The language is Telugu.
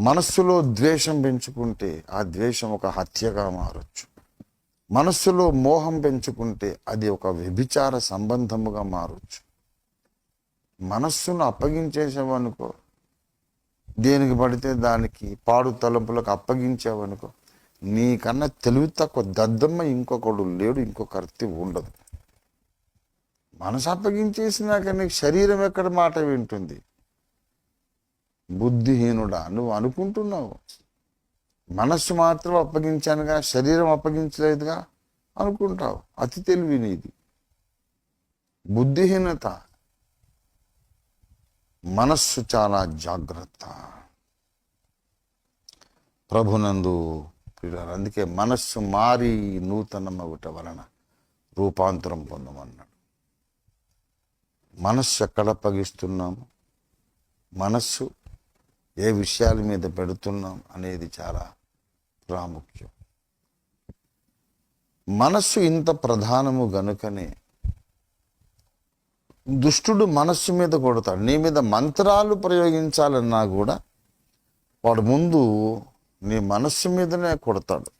మనస్సులో ద్వేషం పెంచుకుంటే ఆ ద్వేషం ఒక హత్యగా మారచ్చు. మనస్సులో మోహం పెంచుకుంటే అది ఒక వ్యభిచార సంబంధముగా మారచ్చు. మనస్సును అప్పగించేసావనుకో దేనికి పడితే దానికి పాడు తలంపులకు అప్పగించావనుకో నీకన్నా తెలివి తక్కువ దద్దమ్మ ఇంకొకడు లేడు ఇంకొకరి ఉండదు. మనసు అప్పగించేసినాక నీకు శరీరం ఎక్కడ మాట వింటుంది? బుద్ధిహీనుడా? నువ్వు అనుకుంటున్నావు. మనస్సు మాత్రం అప్పగించానుగా శరీరం అప్పగించలేదుగా అనుకుంటావు. అతి తెలివి నీది. బుద్ధిహీనత మనస్సు చాలా జాగ్రత్త. ప్రభునందు అందుకే మనస్సు మారి నూతనమగుట వలన రూపాంతరం పొందమన్నాడు. మనస్సు ఎక్కడ అప్పగిస్తున్నాము? మనస్సు ఏ విషయాల మీద పెడుతున్నాం అనేది చాలా ప్రాముఖ్యం. మనస్సు ఇంత ప్రధానము గనుకనే దుష్టుడు మనస్సు మీద కొడతాడు. నీ మీద మంత్రాలు ప్రయోగించాలన్నా కూడా వాడు ముందు నీ మనస్సు మీదనే కొడతాడు.